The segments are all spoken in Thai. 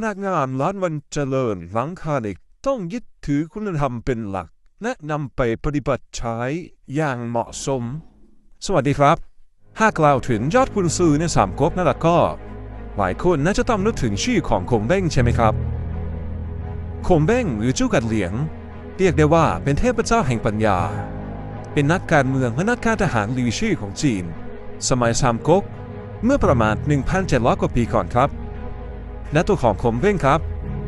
พนักงานร้านวันเจริญหลังคาเด็กต้องยึดถือคุณธรรมเป็นหลัก และนำไปปฏิบัติใช้อย่างเหมาะสม สวัสดีครับ หากกล่าวถึงยอดคุณซื้อในสามก๊กนั่นแหละก็ หลายคนน่าจะต้องนึกถึงชื่อของคงเบ้งใช่ไหมครับคงเบ้งหรือจู้กัดเหลียง เรียกได้ว่าเป็นเทพเจ้าแห่งปัญญา เป็นนักการเมืองและนักการทหารลือชื่อของจีน สมัยสามก๊กเมื่อประมาณ 1,700 กว่าปีก่อนครับ และตัวของคงเบ้งครับ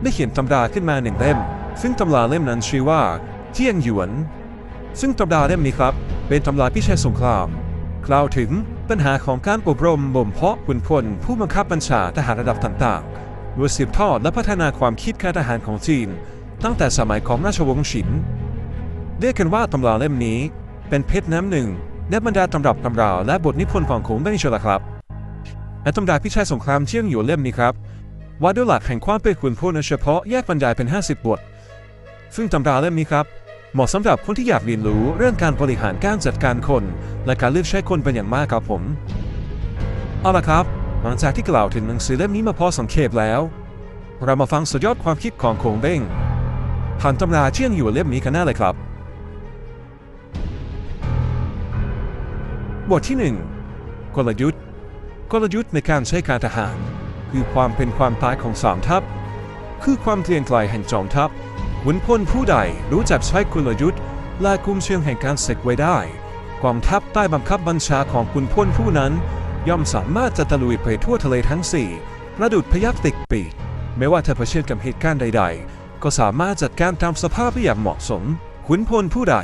ได้เขียนตำราขึ้นมาหนึ่งเล่ม ซึ่งตำราเล่มนั้นชื่อว่าเที่ยงหยวน ซึ่งตำราเล่มนี้ครับ เป็นตำราพิชัยสงคราม กล่าวถึงปัญหาของการอบรมบ่มเพาะขุนพลผู้บังคับบัญชาทหารระดับต่างๆโดยสืบทอดและพัฒนาความคิดการทหารของจีน ตั้งแต่สมัยของราชวงศ์ฉินเรียกกันว่าตำราเล่มนี้ เป็นเพชรน้ำหนึ่งในบรรดาตำรับตำราและบทนิพนธ์ของคงเบ้งเชียวลครับและตำราพิชัยสงครามเที่ยงหยวนเล่มนี้ครับ ว่าด้วยหลักแห่งความเป็นขุนพลโดยเฉพาะแยกบรรยายเป็น 50 บท ซึ่งตำราเล่มนี้ครับ เหมาะสำหรับคนที่อยากเรียนรู้เรื่องการบริหารการจัดการคน และการเลือกใช้คนเป็นอย่างมากครับผม เอาละครับ หลังจากที่กล่าวถึงหนังสือเล่มนี้มาพอสังเขปแล้ว เรามาฟังสุดยอดความคิดของคงเบ้งผ่านตำราเชี่ยงอยู่เล่มนี้กันหน้าเลยครับ บทที่ 1 กลยุทธ์ กลยุทธ์ในการใช้การทหาร คือความเป็นความตายของสามทัพ คือความเกลียงไกลแห่งจอมทัพขุนพลผู้ใดรู้จักใช้กลยุทธ์และกุมเชิงแห่งการศึกไว้ได้กองทัพใต้บังคับบัญชาของขุนพลผู้นั้น ย่อมสามารถจะตะลุยไปทั่วทะเลทั้งสี่ระดุดพยักติกปีกไม่ว่าจะเผชิญกับเหตุการณ์ใด ๆ ก็สามารถจัดการตามสภาพได้อย่างเหมาะสมขุนพลผู้ใด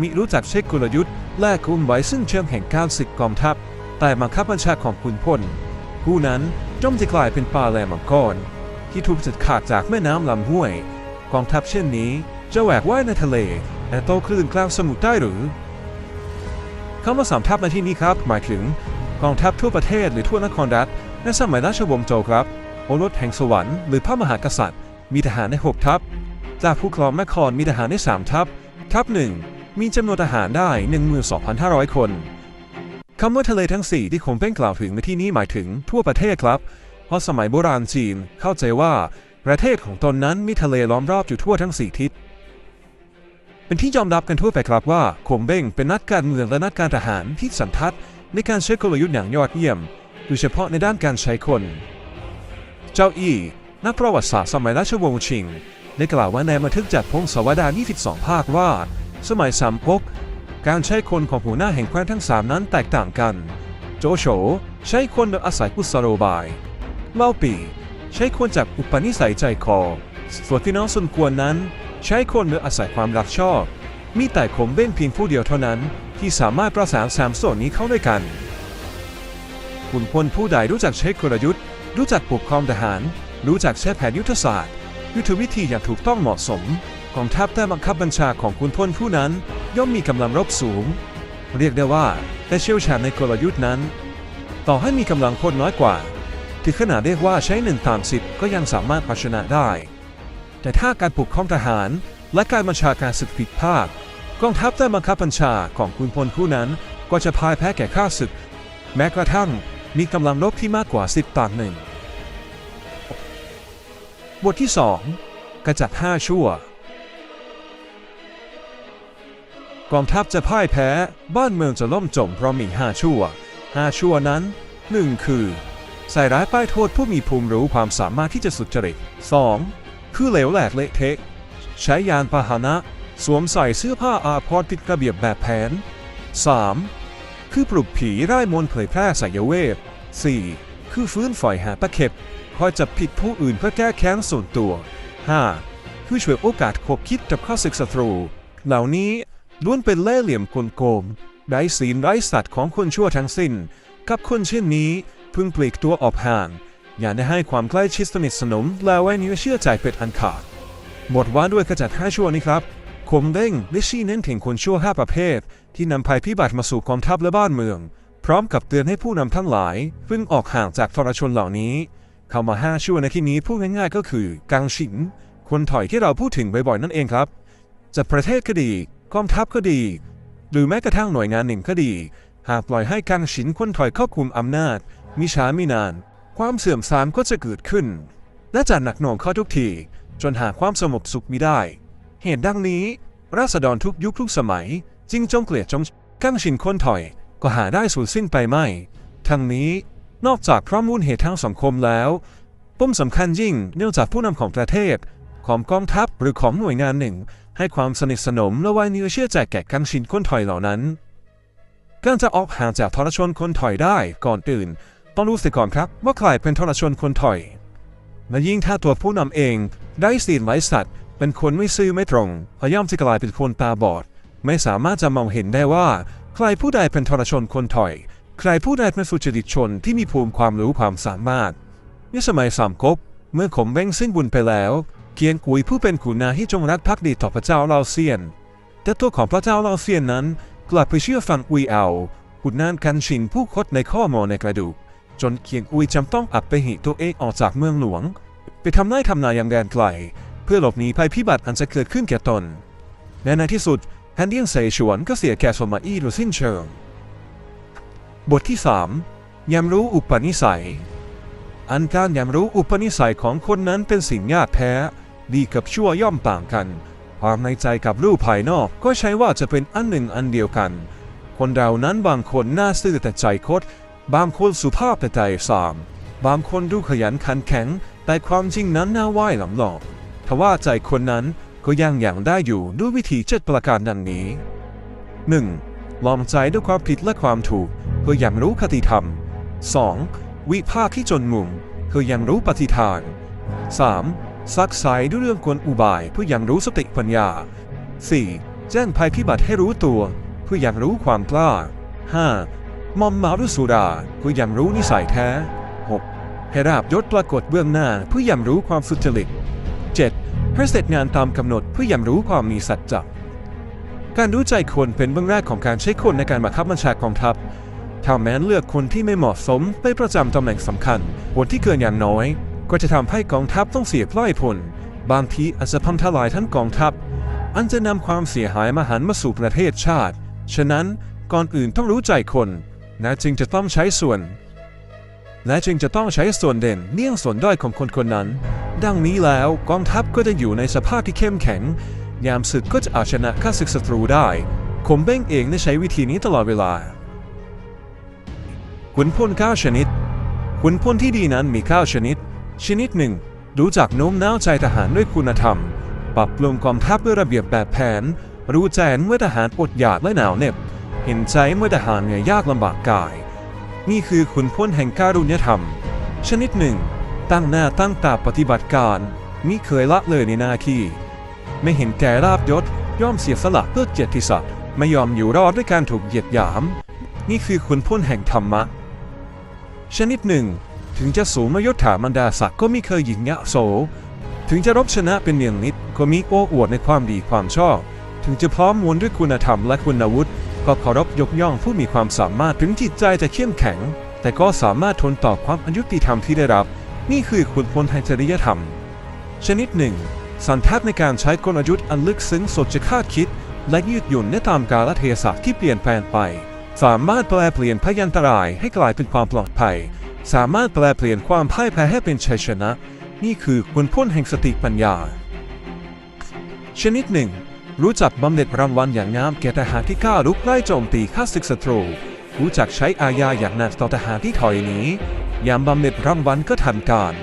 มิรู้จักใช้กลยุทธ์และคุมไว้ซึ่งเชิงแห่งการศึกกองทัพใต้บังคับบัญชาของขุนพลผู้นั้น ย่อมจะกลายเป็นปลาแหลมังกรที่ถูกจัดขาดจากแม่น้ำลำห้วยกองทัพเช่นนี้จะแหวกว่ายในทะเลและโตคลื่นกลางสมุทรได้หรือคำว่าสามทัพในที่นี้ครับ หมายถึงกองทัพทั่วประเทศหรือทั่วนครรัฐในสมัยราชวงศ์โจครับโอรสแห่งสวรรค์หรือพระมหากษัตริย์ มีทหารได้หกทัพจากผู้ครองนครมีทหารได้สามทัพ ทัพหนึ่งมีจำนวนทหารได้ 12,500 คน คำว่าทะเลทั้ง4ที่คงเป้งกล่าวถึงในที่นี้หมายถึงทั่วประเทศครับ เพราะสมัยโบราณจีนเข้าใจว่าประเทศของตนนั้นมีทะเลล้อมรอบอยู่ทั่วทั้ง4ทิศ เป็นที่ยอมรับกันทั่วไปครับว่าคงเบ้งเป็นนักการเมืองและนักการทหารที่สันทัดในการใช้กลยุทธ์อย่างยอดเยี่ยม โดยเฉพาะในด้านการใช้คน เจ้าอี้นักประวัติศาสตร์สมัยราชวงศ์ชิง ได้กล่าวว่าในบันทึกจากพงศาวดาร22 ภาคว่า สมัยสามก๊ก การใช้คนของหัวหน้าแห่งแคว้นทั้งสามนั้นแตกต่างกัน โจโฉใช้คนโดยอาศัยกุศโลบาย เล่าปีใช้คนจากอุปนิสัยใจคอ ส่วนที่น้องสุนกวนนั้น ใช้คนโดยอาศัยความรักชอบ มีแต่คงเบ้นเพียงผู้เดียวเท่านั้น ที่สามารถประสานสามส่วนนี้เข้าด้วยกันขุนพลผู้ใดรู้จักใช้กลยุทธ์ รู้จักปกครองทหาร รู้จักใช้แผนยุทธศาสตร์ ยุทธวิธีอย่างถูกต้องเหมาะสม กองทัพใต้บังคับบัญชาของขุนพลผู้นั้น ย่อมมีกำลังรบสูง เรียกได้ว่าได้เชี่ยวชาญในกลยุทธ์นั้น ต่อให้มีกำลังพลน้อยกว่า ที่ขนาดเรียกว่าใช้หนึ่งตามสิบก็ยังสามารถเอาชนะได้ แต่ถ้าการปลุกครองทหาร และการบัญชาการศึกผิดพลาดกองทัพใต้บังคับบัญชาของขุนพลผู้นั้นก็จะพ่ายแพ้แก่ข้าศึก แม้กระทั่งมีกำลังรบที่มากกว่าสิบต่อหนึ่งบทที่ 2 กระจัดห้าชั่ว กองทัพจะพ่ายแพ้ บ้านเมืองจะล่มจมเพราะมีห้าชั่วห้าชั่วนั้นหนึ่งคือ ใส่ร้ายป้ายโทษผู้มีภูมิรู้ความสามารถที่จะสุจริต 2. คือเหลวแหลกเละเทะใช้ยานพาหนะ สวมใส่เสื้อผ้าอาภรณ์ผิดระเบียบแบบแผน 3. คือปลุกผีร่ายมนเผยแพร่สายเวท 4. คือฟื้นฝอยหาตะเข็บ คอยจับผิดผู้อื่นเพื่อแก้แค้นส่วนตัว 5. คือช่วยโอกาสคบคิดกับข้าศึกศัตรู เหล่านี้ ล้วนเป็นเล่ห์เหลี่ยมกลโกงไร้ศีลไร้สัตว์ของคนชั่วทั้งสิ้น กับคนเช่นนี้พึงปลีกตัวออกห่าง อย่าได้ให้ความใกล้ชิดสนิทสนมและไว้เนื้อเชื่อใจเป็นอันขาดหมดว่าด้วยกรจัดห้าชั่วนี้ครับคมเด้งได้ชี้เน้นถึงคนชั่วห้าประเภท ที่นำภัยพิบัติมาสู่กองทัพและบ้านเมือง พร้อมกับเตือนให้ผู้นำทั้งหลายพึ่งออกห่างจากทรชนเหล่านี้เข้ามาห้าชั่วในที่นี้พูดง่ายๆก็คือกังฉินคนถอยที่เราพูดถึงบ่อยๆนั่นเองครับ จะประเทศก็ดี กองทัพก็ดี หรือแม้กระทั่งหน่วยงานหนึ่งก็ดี หากปล่อยให้กังฉินคนถอยครอบคุมอำนาจ มิช้ามินาน ความเสื่อมทรามก็จะเกิดขึ้น และจะหนักหน่วงเข้าทุกที จนหาความสงบสุขมิได้ เหตุดังนี้ ราษฎรทุกยุคทุกสมัย จึงจงเกลียดจงกังชินคนถอยก็หาได้สูญสิ้นไปไม่ ทั้งนี้นอกจากเพราะมูลเหตุทางสังคมแล้วปมสำคัญยิ่งเนื่องจากผู้นำของประเทศ ของกองทัพหรือของหน่วยงานหนึ่ง ให้ความสนิทสนมและไว้เนื้อเชื่อใจแก่กังชินคนถอยเหล่านั้น การจะออกห่างจากทรชนคนถอยได้ก่อนอื่น ต้องรู้สียก่อนครับว่าใครเป็นทรชนคนถอยและยิ่งถ้าตัวผู้นำเองได้ศีลไร้สัตว์ เป็นคนไม่ซื่อไม่ตรงพยายามจะกลายเป็นคนตาบอด ไม่สามารถจะมองเห็นได้ว่า ใครผู้ใดเป็นทรชนคนถอย ใครผู้ใดเป็นสุจริตชนที่มีภูมิความรู้ความสามารถในสมัยสามก๊กเมื่อขมเบ้งสิ้นบุญไปแล้ว เกียงกุยผู้เป็นขุนนางที่จงรักภักดีต่อพระเจ้าเลาเซียน แต่ตัวของพระเจ้าเลาเซียนนั้น กลับไปเชื่อฟังอุยเอาขุนนางกันชินผู้คดในข้อมอในกระดูก จนเกียงอุยจำต้องอับไปหิตัวเองออกจากเมืองหลวง ไปทำไร่ทำนาอย่างแดนไกล เพื่อหลบหนีภัยพิบัติอันจะเกิดขึ้นแก่ตนและในที่สุดแฮนเดียนเสฉวนก็เสียแก่สมมาอี้โดยสิ้นเชิง บทที่ 3ยามรู้อุปนิสัย อันการยามรู้อุปนิสัยของคนนั้นเป็นสิ่งยากแท้ ดีกับชั่วย่อมต่างกัน ความในใจกับรูปภายนอกก็ใช้ว่าจะเป็นอันหนึ่งอันเดียวกัน คนเรานั้นบางคนหน้าซื่อแต่ใจคด บางคนสุภาพแต่ใจสาม บางคนดูขยันขันแข็ง แต่ความจริงนั้นน่าไหว้หลำหลอกทว่าใจคนนั้นก็ยังอย่างได้อยู่ด้วยวิธีเจ็ดประการดังนี้ 1. ลองใจด้วยความผิดและความถูกเพื่อยังรู้คติธรรม 2. วิภาคที่จนมุมเพื่อยังรู้ปฏิทาน 3. ซักไซด้วยเรื่องกลอุบายเพื่อยังรู้สติปัญญา 4. แจ้งภัยพิบัติให้รู้ตัวเพื่อยังรู้ความกล้า 5. มอมเมาด้วยสุราเพื่อยังรู้นิสัยแท้ 6. ให้ราบยศปรากฏเบื้องหน้าเพื่อยังรู้ความสุจริต 7. ให้เสร็จงานตามกำหนดเพื่อยังรู้ความมีสัจจะการรู้ใจคนเป็นเบื้องแรกของการใช้คนในการบังคับบัญชากองทัพถ้าแม้นเลือกคนที่ไม่เหมาะสมไปประจำตำแหน่งสำคัญผลที่เกินอย่างน้อย ก็จะทำให้กองทัพต้องเสียพล่อยผลบางทีอาจจะพังทลายทั้งกองทัพ อันจะนำความเสียหายมาหันมาสู่ประเทศชาติ ฉะนั้นก่อนอื่นต้องรู้ใจคนและจึงจะต้องใช้ส่วน และจึงจะต้องใช้ส่วนเด่นเลี่ยงส่วนด้อยของคนคนนั้น ดังนี้แล้วกองทัพก็จะอยู่ในสภาพที่เข้มแข็ง ยามศึกก็จะเอาชนะข้าศึกศัตรูได้คมเบ้งเองได้ใช้วิธีนี้ตลอดเวลาขุนพล9ชนิดขุนพลที่ดีนั้นมี9ชนิด ชนิดหนึ่ง รู้จักโน้มน้าวใจทหารด้วยคุณธรรม ปรับปรุงกองทัพด้วยระเบียบแบบแผน รู้แจ้งเมื่อทหารอดอยากและหนาวเหน็บ เห็นใจเมื่อทหารเหนื่อยยากลำบากกาย นี่คือขุนพลแห่งการุญยธรรม ชนิดหนึ่ง ตั้งหน้าตั้งตาปฏิบัติการมิเคยละเลยในหน้าที่ ไม่เห็นแก่ลาบยศย่อมเสียสละเพื่อเกียรติศักดิ์ไม่ยอมอยู่รอดด้วยการถูกเหยียดหยาม นี่คือขุนพลแห่งธรรมะ ชนิดหนึ่ง ถึงจะสูงมายศถามันดาศักดิ์ก็ม่เคยหยิ่งยะโส ถึงจะรบชนะเป็นเนียงนิดก็มีโอ้อวดในความดีความชอบ ถึงจะพร้อมมวลด้วยคุณธรรมและคุณวุฒิก็เคารพยกย่องผู้มีความสามารถถึงจิตใจจะเข้มแข็ง แต่ก็สามารถทนต่อความอายุติธรรมที่ได้รับ นี่คือขุนพลแห่งจริยธรรม ชนิดหนึ่ง สันทัดในการใช้กลยุทธ์อันลึกซึ้งสดจะคาดคิด และยืดหยุ่นในตามกาลเทศะที่เปลี่ยนแปลงไป สามารถแปลเปลี่ยนพยันตรายให้กลายเป็นความปลอดภัย สามารถแปลเปลี่ยนความพ่ายแพ้ให้เป็นชัยชนะ นี่คือขุนพลแห่งสติปัญญา ชนิดหนึ่ง รู้จักบำเหน็จรางวัลอย่างงามแก่ทหารที่กล้าลุกไล่โจมตีข้าศึกศัตรู รู้จักใช้อาญาอย่างหนักต่อทหารที่ถอยหนียามบำเหน็จรางวัลก็ทันการ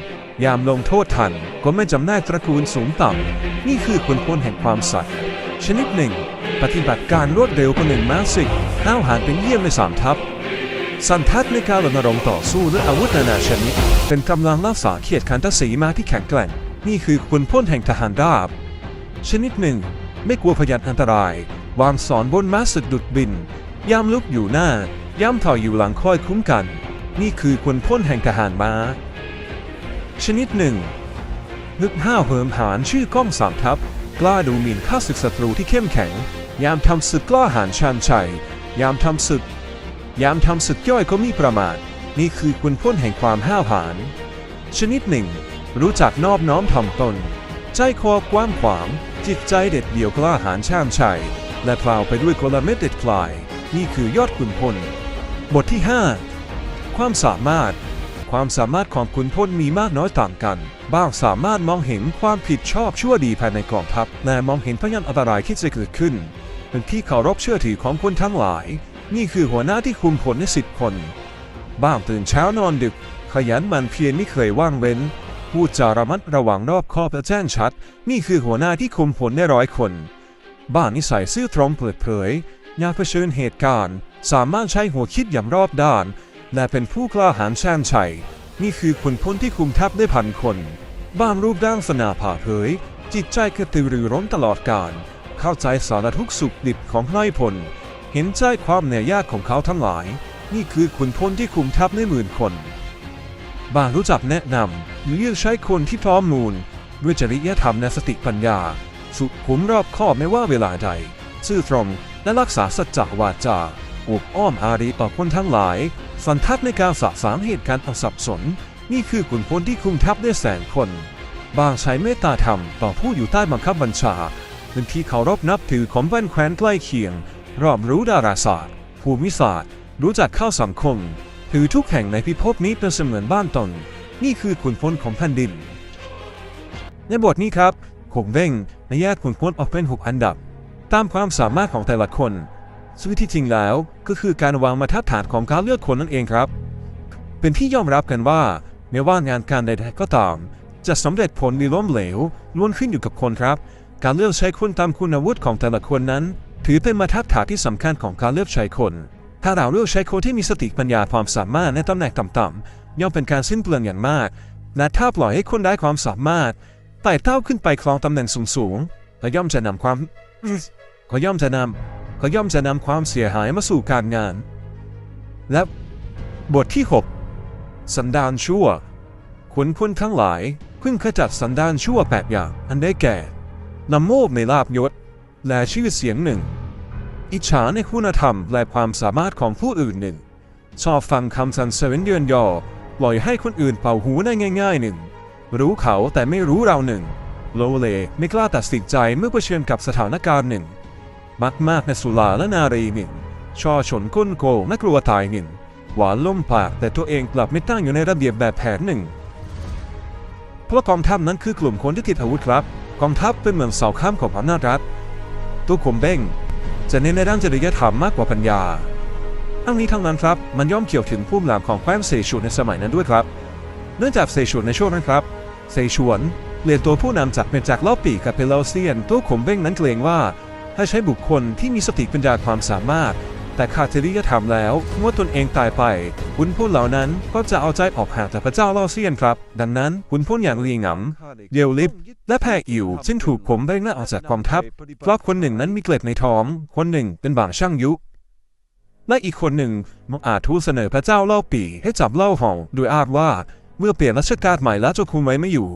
ยามลงโทษทันก็ไม่จำแนกตระกูลสูงต่ำนี่คือขุนพลแห่งความสัตย์ชนิดหนึ่ง ปฏิบัติการรวดเร็วกว่าหนึ่งม้าศึก ห้าวหาญเป็นเยี่ยมในสามทัพ สันทัดในการรณรงค์ต่อสู้ด้วยอาวุธนานาชนิด เป็นกำลังรักษาเขียดขันทศีมาที่แข็งแกร่ง นี่คือขุนพลแห่งทหารราบ ชนิดหนึ่ง ไม่กลัวพยันอันตราย วางสอนบนม้าศึกดุดบินยามลุกอยู่หน้ายามถอยอยู่หลังคอยคุ้มกัน นี่คือขุนพลแห่งทหารม้า ชนิดหนึ่งนึกห้าวเหิมหานชื่อก้องสามทัพ กล้าดูหมิ่นข้าศึกศัตรูที่เข้มแข็ง ยามทำศึกกล้าหาญชาญชัย ยามทำศึก ยามทำศึกย่อยก็มีประมาทนี่คือคุณพ้นแห่งความห้าวหาญ ชนิดหนึ่ง รู้จักนอบน้อมถ่อมตน ใจคอกว้างขวาง จิตใจเด็ดเดี่ยวกล้าหาญช่าญชัย และพลาวไปด้วยกลเม็ดเด็ดพลาย นี่คือยอดขุนพล บทที่ 5 ความสามารถ ความสามารถของขุนพลมีมากน้อยต่างกัน บ้างสามารถมองเห็นความผิดชอบชั่วดีภายในกองทัพ และมองเห็นพยานอันตรายที่จะเกิดขึ้น เป็นที่เคารพเชื่อถือของคนทั้งหลาย นี่คือหัวหน้าที่คุมผลในสิบคน บ้างตื่นเช้านอนดึก ขยันมันเพียรไม่เคยว่างเว้น พูดจาระมัดระวังรอบคอบและแจ้งชัด นี่คือหัวหน้าที่คุมผลได้ร้อยคน บ้านนิสัยซื่อตรงเปิดเผยยาเผชิญเหตุการณ์ สามารถใช้หัวคิดอย่างรอบด้าน และเป็นผู้กล้าหาญแช่งชัย นี่คือขุนพลที่คุมทัพได้พันคน บ้านรูปร่างสนาผ่าเผยจิตใจกระตือรือร้นตลอดกาล เข้าใจสารทุกข์สุขดิบของนายพล เห็นใจความเหนื่อยยากของเขาทั้งหลาย นี่คือขุนพลที่คุมทัพได้หมื่นคน บางรู้จักแนะนำหรือเลือกใช้คนที่พร้อมมูลด้วยจริยธรรมและสติปัญญา สุดขุมรอบคอบไม่ว่าเวลาใด ซื่อตรงและรักษาสัจจวาจาอบอ้อมอารีต่อคนทั้งหลาย สันทัดในการสะสางเหตุการณ์อันสับสน นี่คือขุนพลที่คุมทัพได้แสนคน บางใช้เมตตาธรรมต่อผู้อยู่ใต้บังคับบัญชา เป็นที่เคารพนับถือของแว่นแคว้นใกล้เคียง รอบรู้ดาราศาสตร์ ภูมิศาสตร์ รู้จักเข้าสังคม ถือทุกแห่งในพิภพนี้เป็นเสมือนบ้านตน นี่คือขุนพลของแผ่นดิน ในบทนี้ครับผมเว่งในแยกขุนพลออกเป็น6อันดับ ตามความสามารถของแต่ละคนซึ่งที่จริงแล้วก็คือการวางมาตรฐานของการเลือกคนนั่นเองครับ เป็นที่ยอมรับกันว่าไม่ว่างานการใดๆก็ตาม จะสำเร็จผลหรือล้มเหลวล้วนขึ้นอยู่กับคนครับ การเลือกใช้คนตามคุณวุฒิของแต่ละคนนั้น ถือเป็นมาตรฐานที่สำคัญของการเลือกใช้คน ถ้าเราเลือกใช้คนที่มีสติปัญญาความสามารถในตำแหน่งต่ำๆย่อมเป็นการสิ้นเปลืองอย่างมากและถ้าปล่อยให้คนได้ความสามารถไต่เต้าขึ้นไปครองตำแหน่งสูงๆก็ย่อมจะนำความก็ย่อมจะนำก็ย่อมจะนำความเสียหายมาสู่การงาน และบทที่ 6 สันดานชั่วขุนพลทั้งหลายเพิ่งขจัดสันดานชั่วแปดอย่าง อันได้แก่ นำโมกในลาบยศ และชื่อเสียงหนึ่ง อิจฉาในคุณธรรมและความสามารถของผู้อื่นหนึ่ง ชอบฟังคำสรรเสริญเยือนยอปล่อยให้คนอื่นเป่าหูได้ง่ายๆหนึ่ง รู้เขาแต่ไม่รู้เราหนึ่ง โลเลไม่กล้าตัดสินใจเมื่อเผชิญกับสถานการณ์หนึ่ง มักมากในสุราและนารีหนึ่งช่อชนก้นโกงและกลัวตายหนึ่ง หวานล่มปากแต่ตัวเองกลับไม่ตั้งอยู่ในระเบียบแบบแผนหนึ่งเพราะกองทัพนั้นคือกลุ่มคนที่ติดอาวุธครับ กองทัพเป็นเหมือนเสาข้ามของอำนาจรัฐตัวขมเบ้งจะเน้นในด้านจริยธรรมมากกว่าปัญญาทั้งนี้ทั้งนั้นครับ มันย่อมเกี่ยวถึงผู้นำของแคว้นเซฉวนในสมัยนั้นด้วยครับ เนื่องจากเซฉวนในช่วงนั้นครับเซฉวนเปลี่ยนตัวผู้นำจากเป็นจากล่าปีกับเป็นเลาเซียนตัวขมเบ้งนั้นเกรงว่า ถ้าใช้บุคคลที่มีสติปัญญาความสามารถ แต่ขาดจริยธรรมแล้วเมื่อตนเองตายไปขุนพลเหล่านั้นก็จะเอาใจออกห่างจากพระเจ้าเล่าเซียนครับ ดังนั้นขุนพลอย่างลีหงำเดียวลิฟและแพรอิวซึ่งถูกผมเบ้งและออกจากกองทัพเพราะคนหนึ่งนั้นมีเกล็ดในท้อง คนหนึ่งเป็นบางช่างยุและอีกคนหนึ่งมักอาจทูลเสนอพระเจ้าเล่าปีให้จับเล่าห่องโดยอ้างว่าเมื่อเปลี่ยนรัชกาลใหม่แล้วเจะคุมไว้ไม่อยู่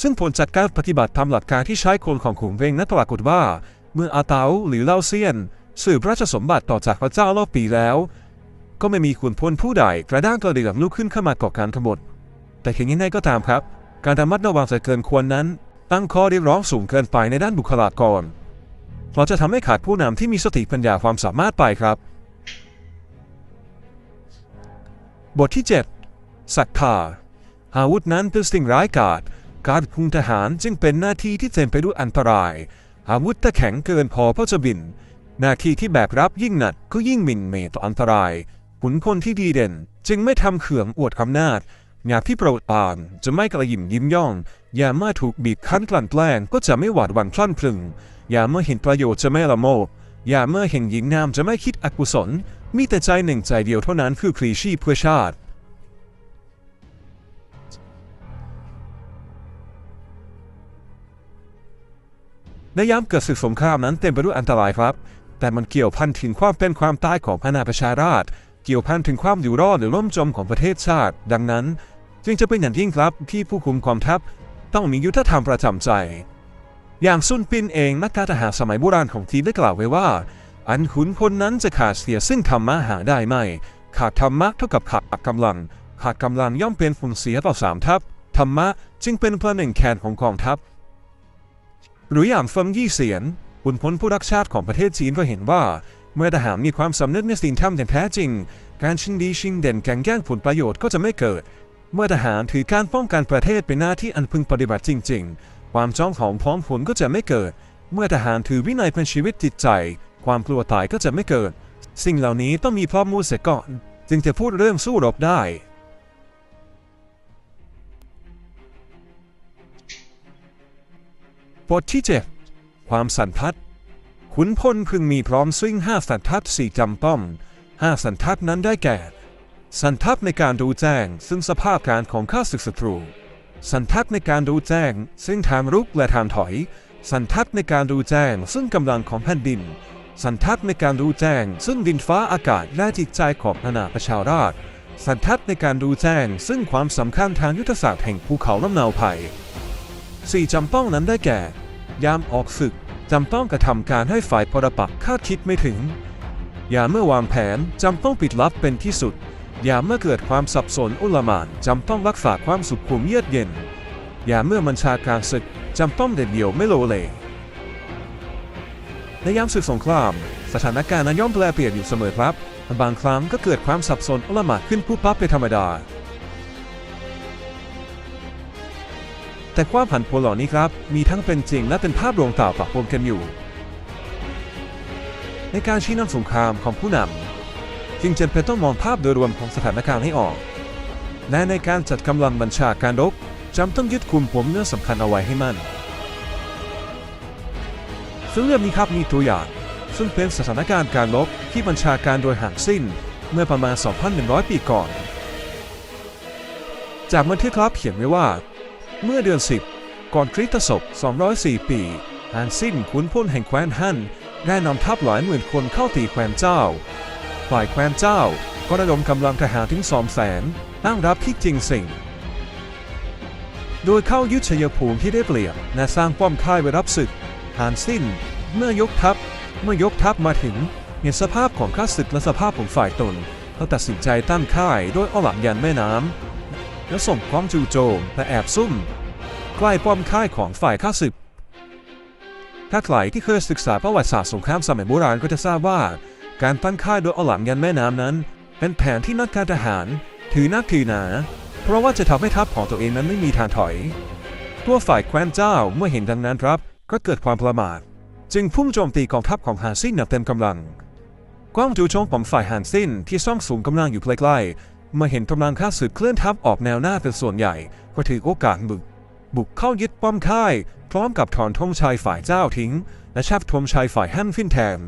ซึ่งผลจัดการปฏิบัติตามหลักการที่ใช้คนของขุนเวงนั้นปรากฏว่า เมื่ออาเตาหรือเล่าเซียน สืบราชสมบัติต่อจากพระเจ้าเล่าปีแล้ว ก็ไม่มีขุนพลผู้ใดกระด้างกระเดื่องลุกขึ้นเข้ามาก่อการขบฏแต่ถึงยังไงก็ตามครับ การระมัดระวังจะเกินควรนั้น ตั้งข้อเรียกร้องสูงเกินไปในด้านบุคลากรเราจะทำให้ขาดผู้นำที่มีสติปัญญาความสามารถไปครับ บทที่ 7ศรัทธาอาวุธนั้นเป็นสิ่งร้ายกาจการคุมทหารจึงเป็นหน้าที่ที่เต็มไปด้วยอันตราย อาวุธถ้าแข็งเกินพอเพราะจะบิน หน้าที่ที่แบกรับยิ่งหนักก็ยิ่งมินเมต่ออันตรายขุนพลที่ดีเด่น จึงไม่ทำเขื่องอวดอำนาจอยากที่โปรดปานจะไม่กระยิมยิ้มย่อง อย่าเมื่อถูกบีบคั้นกลั่นแกล้งก็จะไม่หวาดหวั่นพลันพรึง อย่าเมื่อเห็นประโยชน์จะไม่ละโมบอย่าเมื่อเห็นหญิงงามจะไม่คิดอกุศล มีแต่ใจหนึ่งใจเดียวเท่านั้นคือคลีชีพเพื่อชาติ ในยามเกิดศึกสงครามนั้นเต็มไปด้วยอันตรายครับ แต่มันเกี่ยวพันถึงความเป็นความตายของพระนาประชาราช เกี่ยวพันถึงความอยู่รอดหรือล่มจมของประเทศชาติ ดังนั้น จึงจะเป็นอย่างยิ่งครับที่ผู้คุมกองทัพต้องมียุทธธรรมประจำใจ อย่างซุนปินเองนักการทหารสมัยโบราณของทีได้กล่าวไว้ว่า อันขุนพลนั้นจะขาดเสียซึ่งธรรมะหาได้ไม่ ขาดธรรมะเท่ากับขาดกำลัง ขาดกำลังย่อมเป็นผลเสียต่อสามทัพธรรมะจึงเป็นพระหนึ่งแขนของกองทัพ หรืออย่างเฟิงยี่เสียนขุนพลผู้รักชาติของประเทศจีนก็เห็นว่า เมื่อทหารมีความสำนึกในสิ่งธรรมอย่างแท้จริง การชิงดีชิงเด่นแข่งแย่งผลประโยชน์ก็จะไม่เกิด เมื่อทหารถือการป้องกันประเทศเป็นหน้าที่อันพึงปฏิบัติจริง ๆ ความจ้องของพร้อมผลก็จะไม่เกิด เมื่อทหารถือวินัยเป็นชีวิตจิตใจ ความกลัวตายก็จะไม่เกิด สิ่งเหล่านี้ต้องมีพร้อมมูลเสียก่อน จึงจะพูดเรื่องสู้รบได้ บทที่ 7 ความสันทัดขุนพลพึงมีพร้อมซึ่งห้าสันทัดสี่จำป้อมห้าสันทัดนั้นได้แก่ สันทัดในการดูแจ้ง ซึ่งสภาพการของข้าศึกศัตรู สันทัดในการดูแจ้ง ซึ่งทางรุกและทางถอย สันทัดในการดูแจ้ง ซึ่งกำลังของแผ่นดิน สันทัดในการดูแจ้ง ซึ่งดินฟ้าอากาศและจิตใจของนานาประชาราษฎรสันทัดในการดูแจ้ง ซึ่งความสำคัญทางยุทธศาสตร์แห่งภูเขาลำเนาไผ่สี่จำป้องนั้นได้แก่ ยามออกศึกจำต้องกระทำการให้ฝ่ายปรปักคาดคิดไม่ถึงอย่าเมื่อวางแผนจำต้องปิดลับเป็นที่สุดอย่าเมื่อเกิดความสับสนอุลมานจำต้องรักษาความสุขุมเยือกเย็นอย่าเมื่อบัญชาการศึกจำต้องเด็ดเดี่ยวไม่โลเลในยามศึกสงคราม สถานการณ์นั้นย่อมแปรเปลี่ยนอยู่เสมอครับ บางครั้งก็เกิดความสับสนอุลมานขึ้นผู้ปั๊บเป็นธรรมดา แต่ความผันผวนเหล่านี้ครับ มีทั้งเป็นจริงและเป็นภาพลวงตาปะปนกันอยู่ ในการชี้นำสงครามของผู้นำจึงจำเป็นต้องมองภาพโดยรวมของสถานการณ์ให้ออก และในการจัดกำลังบัญชาการรบจำต้องยึดคุมผมเนื้อสำคัญเอาไว้ให้มั่น ซึ่งเรื่องนี้ครับมีตัวอย่าง ซึ่งเป็นสถานการณ์การรบที่บัญชาการโดยห่างสิ้น เมื่อประมาณ 2,100 ปีก่อน จากบันทึกครับเขียนไว้ว่า เมื่อเดือน 10 ก่อนคริสตศก 204 ปีฮานสิ้นขุนพลแห่งแคว้นฮั่นได้นำทัพหลายหมื่นคนเข้าตีแคว้นเจ้า ฝ่ายแคว้นเจ้าก็ระดมกำลังทหารถึงสองแสนตั้งรับที่จริงสิงโดยเข้ายึดชัยภูมิที่ได้เปรียบและสร้างป้อมค่ายไว้รับศึกฮานสิ้น เมื่อยกทัพเมื่อยกทัพมาถึงเห็นสภาพของข้าศึกและสภาพของฝ่ายตนเขาตัดสินใจตั้งค่ายโดยเอาหลังยันแม่น้ำ แล้วส่งความจู่โจมและแอบซุ่มใกล้ป้อมค่ายของฝ่ายข้าศึกถ้าใครที่เคยศึกษาประวัติศาสตร์สงครามสมัยโบราณก็จะทราบว่า การตั้งค่ายโดยเอาหลังยันแม่น้ำนั้น เป็นแผนที่นักการทหาร ถือนักถือหนา เพราะว่าจะทำให้ทัพของตัวเองนั้นไม่มีทางถอย ตัวฝ่ายแคว้นเจ้าเมื่อเห็นดังนั้นครับ ก็เกิดความประมาท จึงพุ่งโจมตีกองทัพของฮานซินอย่างเต็มกำลังกว้างจู่โจมของฝ่ายฮานซินที่ซ่องสูงกำลังอยู่ใกล้ๆ เมื่อเห็นกำลังข้าศึกเคลื่อนทัพออกแนวหน้าเป็นส่วนใหญ่ ก็ถือโอกาสบุกบุกเข้ายึดป้อมค่าย พร้อมกับถอนธงชัยฝ่ายเจ้าทิ้ง และชักธงชัยฝ่ายฮั่นฟินแทน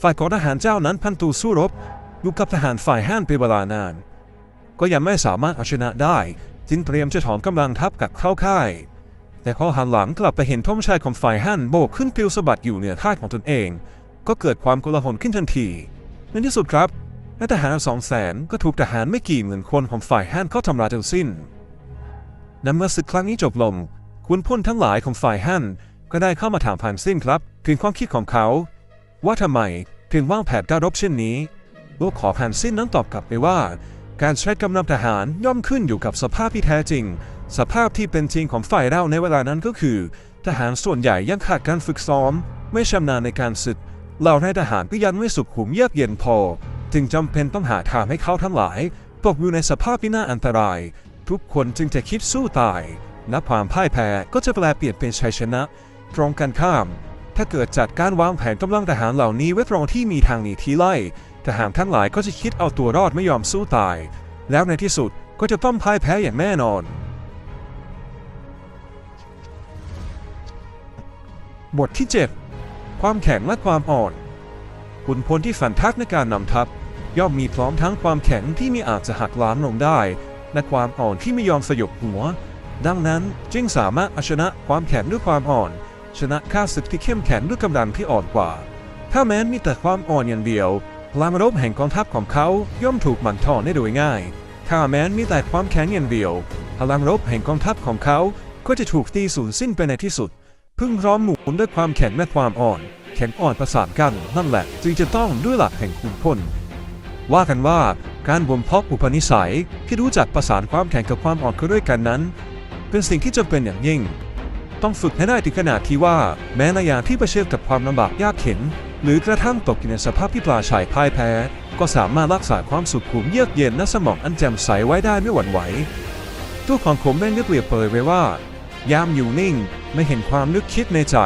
ฝ่ายของทหารเจ้านั้นพันตูสู้รบอยู่กับทหารฝ่ายฮั่นเป็นเวลานาน ก็ยังไม่สามารถเอาชนะได้ จึงเตรียมจะถอนกำลังทัพกลับเข้าค่าย แต่พอหันหลังกลับไปเห็นธงชัยของฝ่ายฮั่นโบกขึ้นปลิวสะบัดอยู่เหนือค่ายของตนเอง ก็เกิดความโกลาหลขึ้นทันทีในที่สุดครับ และทหารสองแสนก็ถูกทหารไม่กี่หมื่นคนของฝ่ายฮั่นเข้าทำลายจนสิ้นและเมื่อศึกครั้งนี้จบลงขุนพลทั้งหลายของฝ่ายฮั่นก็ได้เข้ามาถามผ่านสิ้นครับ ถึงความคิดของเขา ว่าทำไมถึงวางแผนการรบเช่นนี้โลกขอผ่านสิ้นนั้นตอบกลับไปว่า การใช้กำลังทหารย่อมขึ้นอยู่กับสภาพที่แท้จริง สภาพที่เป็นจริงของฝ่ายเราในเวลานั้นก็คือ ทหารส่วนใหญ่ยังขาดการฝึกซ้อม ไม่ชำนาญในการศึกเหล่านายทหารก็ยังไม่สุขุมเยือกเย็นพอ จึงจำเป็นต้องหาทางให้เขาทั้งหลายตกอยู่ในสภาพที่น่าอันตราย ทุกคนจึงจะคิดสู้ตายและความพ่ายแพ้ก็จะแปลเปลี่ยนเป็นชัยชนะ ตรงกันข้าม ถ้าเกิดจัดการวางแผนกำลังทหารเหล่านี้ไว้ตรงที่มีทางหนีทีไล่ทหารทั้งหลายก็จะคิดเอาตัวรอดไม่ยอมสู้ตาย แล้วในที่สุดก็จะต้องพ่ายแพ้อย่างแน่นอน บทที่ 7 ความแข็งและความอ่อน ขุนพลที่ฝันทักในการนำทัพ ย่อมมีพร้อมทั้งความแข็งที่ไม่อาจจะหักล้างลงได้และความอ่อนที่ไม่ยอมสยบหัว ดังนั้นจึงสามารถเอาชนะความแข็งด้วยความอ่อน ชนะข้าศึกที่เข้มแข็งด้วยกำลังที่อ่อนกว่า ถ้าแม้นมีแต่ความอ่อนอย่างเดียวพลามรบแห่งกองทัพของเขาย่อมถูกมันทอนได้โดยง่าย ถ้าแม้นมีแต่ความแข็งอย่างเดียวพลังรบแห่งกองทัพของเขาก็จะถูกตีสูญสิ้นไปในที่สุด พึ่งพร้อมหมุนด้วยความแข็งและความอ่อน แข็งอ่อนประสานกันนั่นแหละจึงจะต้องด้วยหลักแห่งขุนพลว่ากันว่าการบ่มเพาะอุปนิสัยที่รู้จักประสานความแข็งกับความอ่อนเข้าด้วยกันนั้น เป็นสิ่งที่จำเป็นอย่างยิ่ง ต้องฝึกให้ได้ถึงขนาดที่ว่า แม้ในยามที่เผชิญกับความลำบากยากเข็น หรือกระทั่งตกอยู่ในสภาพที่ปลาชัยพ่ายแพ้ ก็สามารถรักษาความสุขุมเยือกเย็นและสมองอันแจ่มใสไว้ได้ไม่หวั่นไหวตัวของผมได้นึกเปรียบเปรยไว้ว่า ยามอยู่นิ่งไม่เห็นความนึกคิดในใจ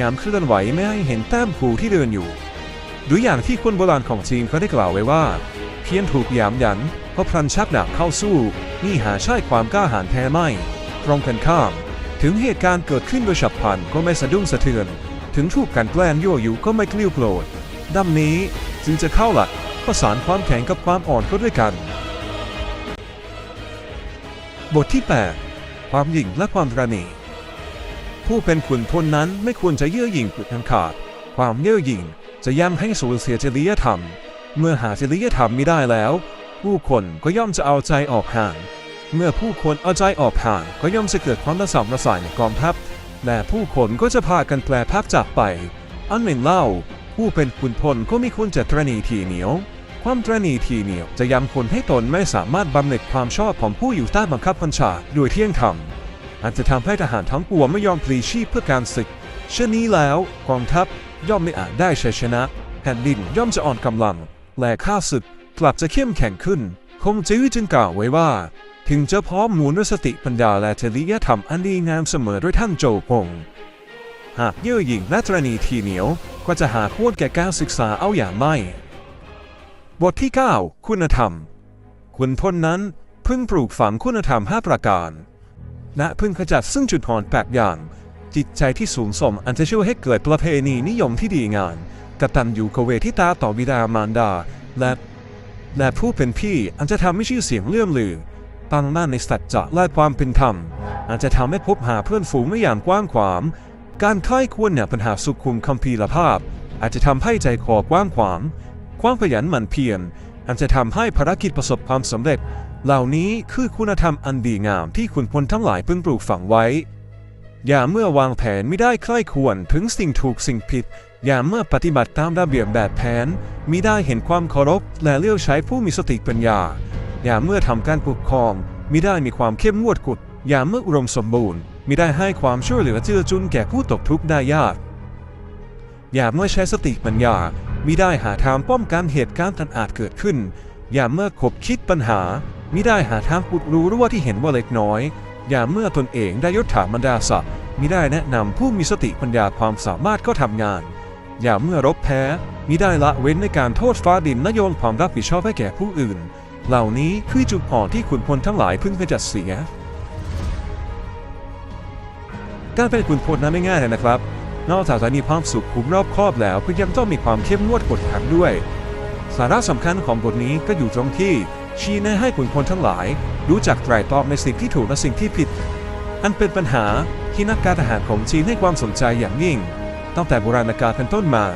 ยามเคลื่อนไหวไม่ให้เห็นแต้มผูที่เดินอยู่ หรืออย่างที่คนโบราณของจีนเขาได้กล่าวไว้ว่า เพียงถูกยามยันเพราะพลันชักดาบเข้าสู้ นี่หาใช่ความกล้าหาญแท้ไม่ตรงกันข้าม ถึงเหตุการณ์เกิดขึ้นโดยฉับพลันก็ไม่สะดุ้งสะเทือน ถึงถูกกันแกล้งยั่วยุก็ไม่กลิ้วโกรธดังนี้จึงจะเข้าหลักประสานความแข็งกับความอ่อนเข้าด้วยกัน บทที่ 8 ความหยิ่งและความระนี ผู้เป็นขุนพลนั้นไม่ควรจะเย่อหยิ่งเปิดทางขาด ความเย่อหยิ่งจะย่ำให้สูญเสียจริยธรรม เมื่อหาจริยธรรมไม่ได้แล้ว ผู้คนก็ย่อมจะเอาใจออกห่าง เมื่อผู้คนเอาใจออกห่างก็ย่อมจะเกิดความระสำระสายในกองทัพ และผู้คนก็จะพากันแปลพักจากไป อันหนึ่งเล่า ผู้เป็นขุนพลก็มีควรจะตระหนี่ทีเหนียว ความตระหนี่ทีเหนียวจะย้ำคนให้ตนไม่สามารถบำเหน็จความชอบของผู้อยู่ใต้บังคับบัญชาโดยเที่ยงธรรม อาจจะทำให้ทหารทั้งปวงไม่ยอมพลีชีพเพื่อการศึก เช่นนี้แล้วกองทัพย่อมไม่อาจได้ชัยชนะ แผ่นดินย่อมจะอ่อนกำลัง และข้าศึกกลับจะเข้มแข็งขึ้น คงจื้อจึงกล่าวไว้ว่า ถึงจะพร้อมหมูลด้วยสติปัญญาและจริยธรรมอันดีงามเสมอด้วยท่านโจพงหากเย่อหยิ่งและตรณีทีเหนียวก็จะหาโทษแก่การศึกษาเอาอย่างไม่ บทที่ 9 คุณธรรม คุณพลนั้นเพึ่งปลูกฝังคุณธรรม 5 ประการ และพึงขจัดซึ่งจุดอ่อนแปดอย่าง จิตใจที่สูงส่งอันจะช่วยให้เกิดประเพณีนิยมที่ดีงามกตัญญูกเวทิตาต่อบิดามารดา และและผู้เป็นพี่อันจะทำให้ชื่อเสียงเลื่อมลือตั้งมั่นในสัจจะและความเป็นธรรมอาจจะทำให้พบหาเพื่อนฝูงไม่อย่างกว้างขวาง การค่ายควรเนี่ยปัญหาสุขุมคัมภีรภาพ อาจจะทำให้ใจคอกว้างขวาง ความขยันหมั่นเพียรอันจะทำให้ภารกิจประสบความสำเร็จ เหล่านี้คือคุณธรรมอันดีงามที่คุณพลทั้งหลายพึงปลูกฝังไว้ อย่าเมื่อวางแผนไม่ได้ใคร่ควรถึงสิ่งถูกสิ่งผิด อย่าเมื่อปฏิบัติตามระเบียบแบบแผนมิได้เห็นความเคารพและเลือกใช้ผู้มีสติปัญญา อย่าเมื่อทำการปกครองมิได้มีความเข้มงวดกุด อย่าเมื่ออุดมสมบูรณ์มิได้ให้ความช่วยเหลือเจือจุนแก่ผู้ตกทุกข์ได้ยาก อย่าเมื่อใช้สติปัญญามิได้หาทางป้องกันเหตุการณ์อันอาจเกิดขึ้น อย่าเมื่อคบคิดปัญหา มิได้หาทางอุดรู้รั่วที่เห็นว่าเล็กน้อย อย่าเมื่อตนเองได้ยศถาบรรดาศักดิ์มิได้แนะนำผู้มีสติปัญญาความสามารถก็ทำงาน อย่าเมื่อรบแพ้มิได้ละเว้นในการโทษฟ้าดินและโยนความรับผิดชอบให้แก่ผู้อื่น เหล่านี้คือจุดอ่อนที่ขุนพลทั้งหลายพึ่งขจัดเสีย การเป็นขุนพลนั้นไม่ง่ายเลยนะครับ นอกจากจะมีความสุขคุ้มรอบครอบแล้วก็ยังต้องมีความเข้มงวดกดขันด้วย สาระสำคัญของบทนี้ก็อยู่ตรงที่ ชี้แนะให้ขุนพลทั้งหลาย รู้จักไตรตรองในสิ่งที่ถูกและสิ่งที่ผิด อันเป็นปัญหาที่นักการทหารของจีนให้ความสนใจอย่างยิ่ง ตั้งแต่โบราณกาลเป็นต้นมา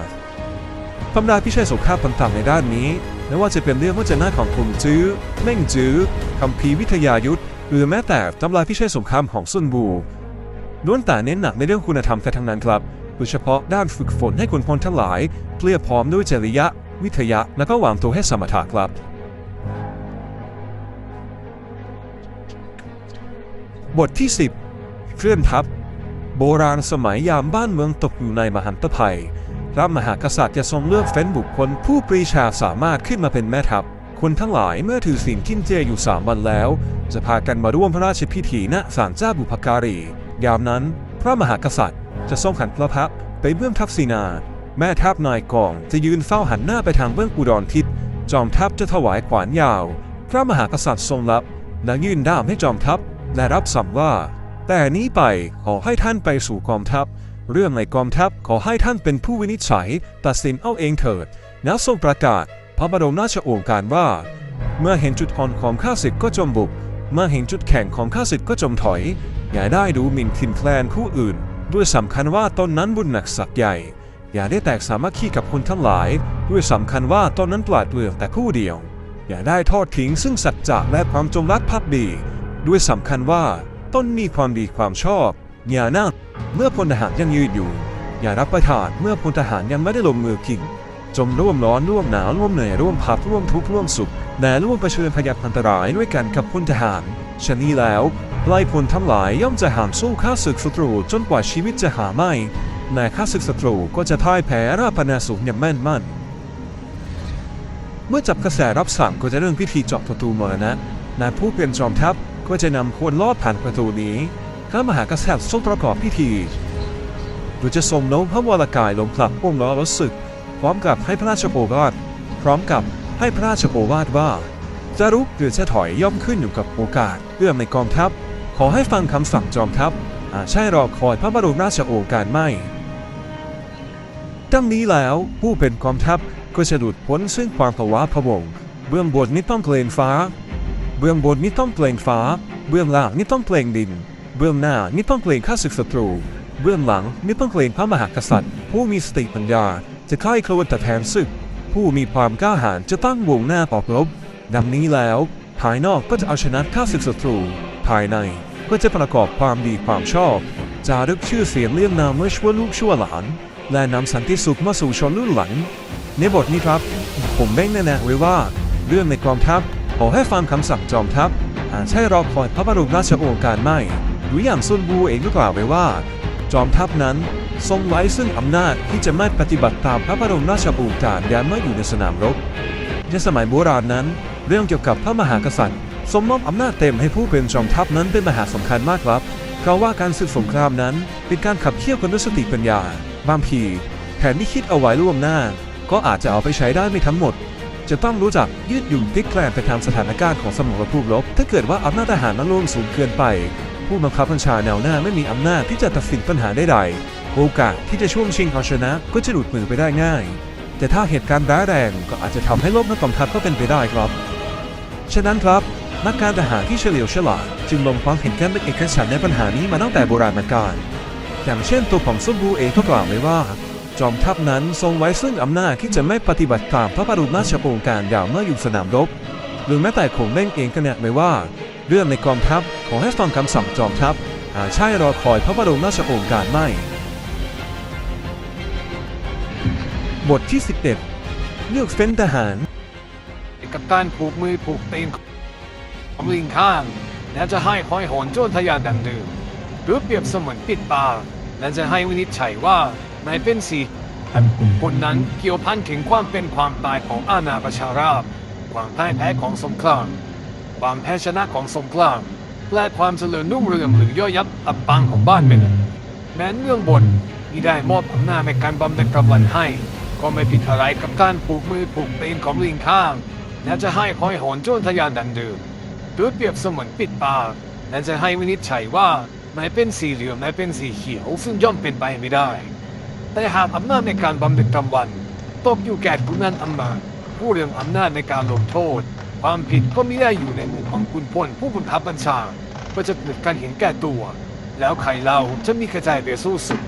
ตำราพิชัยสงครามต่างๆในด้านนี้ไม่ว่าจะเป็นเรื่องพจนาของกลุ่มจื้อเม่งจื้อคำพีวิทยายุทธหรือแม้แต่ตำราพิชัยสงครามของซุนบูล้วนแต่เน้นหนักในเรื่องคุณธรรมแต่ทั้งนั้นครับโดยเฉพาะด้านฝึกฝนให้ขุนพลทั้งหลายเกลียพร้อมด้วยจริยะ วิทยะและก็วางตัวให้สมถะครับ บทที่ 10 เคลื่อนทัพ โบราณสมัยยามบ้านเมืองตกอยู่ในมหันตภัย พระมหากษัตริย์จะทรงเลือกเฟ้นบุคคลผู้ปรีชาสามารถขึ้นมาเป็นแม่ทัพ คนทั้งหลายเมื่อถือศีลกินเจอยู่สามวันแล้ว จะพากันมาร่วมพระราชพิธีณศาลเจ้าบุพการี ยามนั้น พระมหากษัตริย์จะทรงหันพระพักตร์ไปเบื้องทัพสีนา แม่ทัพนายกองจะยืนเฝ้าหันหน้าไปทางเบื้องอุดรทิศ จอมทัพจะถวายขวานยาว พระมหากษัตริย์ทรงรับและยื่นด้ามให้จอมทัพ และรับสั่งว่า แต่นี้ไปขอให้ท่านไปสู่กองทัพ เรื่องในกองทัพขอให้ท่านเป็นผู้วินิจฉัย ตัดสินเอาเองเถิดแล้วทรงประกาศ พระบรมราชโองการว่า เมื่อเห็นจุดอ่อนของข้าศึกก็จมบุก เมื่อเห็นจุดแข็งของข้าศึกก็จมถอย อย่าได้ดูหมิ่นทินแคลนผู้อื่น ด้วยสำคัญว่าตนนั้นบุญหนักสักใหญ่อย่าได้แตกสามัคคีกับคนทั้งหลาย ด้วยสำคัญว่าตนนั้นปราดเปลือกแต่ผู้เดียว อย่าได้ทอดทิ้งซึ่งสัจจะและความจงรักภักดี ด้วยสำคัญว่าต้นมีความดีความชอบอย่านั่งเมื่อพลทหารยังยืนอยู่ อย่ารับประทานเมื่อพลทหารยังไม่ได้ลงมือกินจมร่วมร้อนร่วมหนาวร่วมเหนื่อยร่วมพักร่วมทุกข์ร่วมสุขและร่วมเผชิญพยันอันตรายด้วยกันกับพลทหารชะนี้แล้วไล่พลทั้งหลายย่อมจะหามสู้ข้าศึกศัตรูจนกว่าชีวิตจะหาไม่และข้าศึกศัตรูก็จะพ่ายแพ้ราบปนาสูงอย่างแม่นมั่น เมื่อจับกระแสรับสั่งก็จะเริ่มพิธีเจาะประตูมรณะนายผู้เป็นจอมทัพ ก็จะนำคนลอดผ่านประตูนี้พระมหากษัตริย์ทรงประกอบพิธีโดยจะทรงโน้มพระวรากายลงผลักองค์ล้อรถศึก พร้อมกับให้พระราชโอวาทพร้อมกับให้พระราชโอวาทว่าจะรุกหรือจะถอยย่อมขึ้นอยู่กับโอกาสเรื่องในกองทัพ ขอให้ฟังคำสั่งจอมทัพอาใช่รอคอยพระบรมราชโองการไม่ดังนี้แล้วผู้เป็นกองทัพก็จะหลุดพ้นซึ่งความภาวะพะวงเบื้องบนนี้ต้องเกรงฟ้า เบื้องบนนี้ต้องเกรงฟ้า เบื้องล่างนี้ต้องเกรงดิน เบื้องหน้านี้ต้องเกรงข้าศึกศัตรู เบื้องหลังนี้ต้องเกรงพระมหากษัตริย์ ผู้มีสติปัญญา จะค่ายครวญแต่แทนศึก ผู้มีความกล้าหาญจะตั้งวงหน้าปอบรบดังนี้แล้ว ภายนอกก็จะเอาชนะข้าศึกศัตรู ภายในก็จะประกอบความดีความชอบ จารึกชื่อเสียงเลี่ยงนามเมื่อชั่วลูกชั่วหลาน และนำสันติสุขมาสู่ชนรุ่นหลังในบทนี้ครับ ผมได้แนะนำไว้ว่าเรื่องในกองทัพ ขอให้ฟังคำสั่งจอมทัพหากใช่รอคอยพระบรมราชโองการไม่ หรืออย่างซุนบูเองก็กล่าวไว้ว่า จอมทัพนั้นทรงไว้ซึ่งอำนาจที่จะไม่ปฏิบัติตามพระบรมราชโองการยามเมื่ออยู่ในสนามรบในสมัยโบราณนั้น เรื่องเกี่ยวกับพระมหากษัตริย์ทรงมอบอำนาจเต็มให้ผู้เป็นจอมทัพนั้นเป็นมหาสำคัญมากครับ เพราะว่าการศึกสงครามนั้นเป็นการขับเคี่ยวกันด้วยสติปัญญา บางทีแผนที่คิดเอาไว้ล่วงหน้า ก็อาจจะเอาไปใช้ได้ไม่ทั้งหมด จะต้องรู้จักยืดหยุ่นพลิกแปลงไปตามสถานการณ์ของสมรภูมิรบถ้าเกิดว่าอำนาจทหารนั้นลงสูงเกินไป ผู้บังคับบัญชาแนวหน้าไม่มีอำนาจที่จะตัดสินปัญหาได้ใดโอกาสที่จะช่วงชิงเอาชนะก็จะหลุดมือไปได้ง่าย แต่ถ้าเหตุการณ์ร้ายแรงก็อาจจะทำให้ลบนักกองทัพก็เป็นไปได้ครับ ฉะนั้นครับนักการทหารที่เฉลียวฉลาดจึงลงความเห็นกันเป็นเอกฉันท์ในปัญหานี้มาตั้งแต่โบราณกาลอย่างเช่นตัวของซุนบูเองก็กล่าวไว้ว่า จอมทัพนั้นทรงไว้ซึ่งอำนาจที่จะไม่ปฏิบัติตามพระบรมราชโองการอย่างเมื่ออยู่สนามรบ หรือแม้แต่คงเล่งเองก็แนะไว้ว่า เรื่องในกองทัพขอให้ฟังคำสั่งจอมทัพหาใช่รอคอยพระบรมราชโองการไม่ บทที่ 11 เลือกเฟ้นทหารกับการผูกมือผูกตีนของลิงข้างและจะให้คอยโหนโจรทะยานดังเดิมหรือเปรียบเสมือนปิดปากและจะให้วินิจฉัยว่า นายเป็นสีคนนั้นเกี่ยวพันถึงความเป็นความตายของอาณาประชาราษความพ่ายแพ้ของสงคราม ความแพ้ชนะของสงครามและความเจริญรุ่งเรืองหรือย่อยยับอับปางของบ้านเมืองแม้นเรื่องบนที่ได้มอบอำนาจในการบำเหน็จกำลังให้ ก็ไม่ผิดอะไรกับการผูกมือผูกตีนของลิงข้างและจะให้คอยโหนโจรทะยานดังเดิมหรือเปรียบเสมือนปิดปากและจะให้วินิจฉัยว่านายเป็นสีเหลืองนายเป็นสีเขียว ซึ่งย่อมเป็นไปไม่ได้ แต่หากอำนาจในการบำเหน็จกำวันตกอยู่แก่ผู้นั้นอำนาจผู้เรื่องอำนาจในการลงโทษ ความผิดก็ไม่ได้อยู่ในมือของคุณพลผู้บังคับบัญชาก็จะเกิดการเห็นแก่ตัว แล้วใครเราจะมีกระจายไปสู้ศึก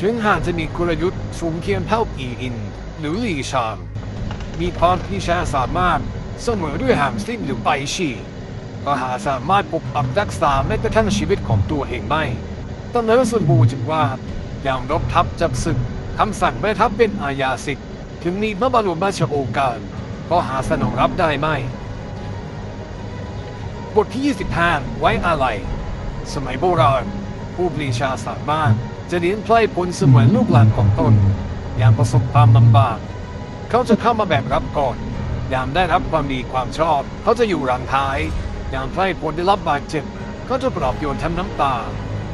ถึงหากจะมีกลยุทธ์สูงเคียนเท่าปีอิน หรือลีชาม มีความพิชาสามารถเสมอด้วยหามซิ่งหรือไปชีก็หาสามารถปกปักรักษาแม้กระทั่งชีวิตของตัวเองไม่ต้องเนื้อส่วนบูจึงว่า ยางรบทัพจับศึกคำสั่งแม่ทัพเป็นอาญาสิทธิ์ถึงมีพระบรมราชโองการก็หาสนองรับได้ไม่ บทที่ 25 ไว้อาลัย สมัยโบราณ ผู้ปรีชาสามารถจะเลี้ยงไพร่พลเสมือนลูกหลานของตนยามประสบความลำบาก เขาจะเข้ามาแบบรับก่อน ยามได้รับความดีความชอบ เขาจะอยู่หลังท้าย ยามไพร่พลได้รับบาดเจ็บ เขาจะปลอบโยนทั้งน้ำตา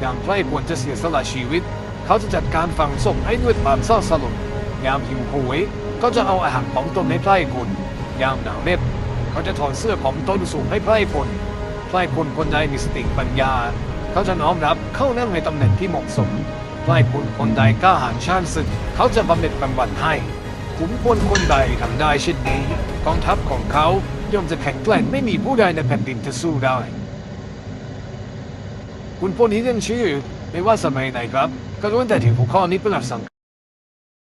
ยามไพร่พลจะเสียสละชีวิต เขาจะจัดการฝังศพให้ด้วยความเศร้าสลดยามหิวโหยเขาจะเอาอาหารของตนให้ไพร่พลยามหนาวเหน็บเขาจะถอดเสื้อของตนสูงให้ไพร่พลไพร่พลคนใดมีสติปัญญา เขาจะน้อมรับเข้านั่งในตำแหน่งที่เหมาะสมไพร่พลคนใดกล้าหาญชาญศึก เขาจะบำเหน็จบำบัดให้ขุนพลคนใดทำได้เช่นนี้กองทัพของเขาย่อมจะแข็งแกร่งไม่มีผู้ใดในแผ่นดินจะสู้ได้คุณพลนี้ยังชื่อ ไม่ว่าสมัยไหน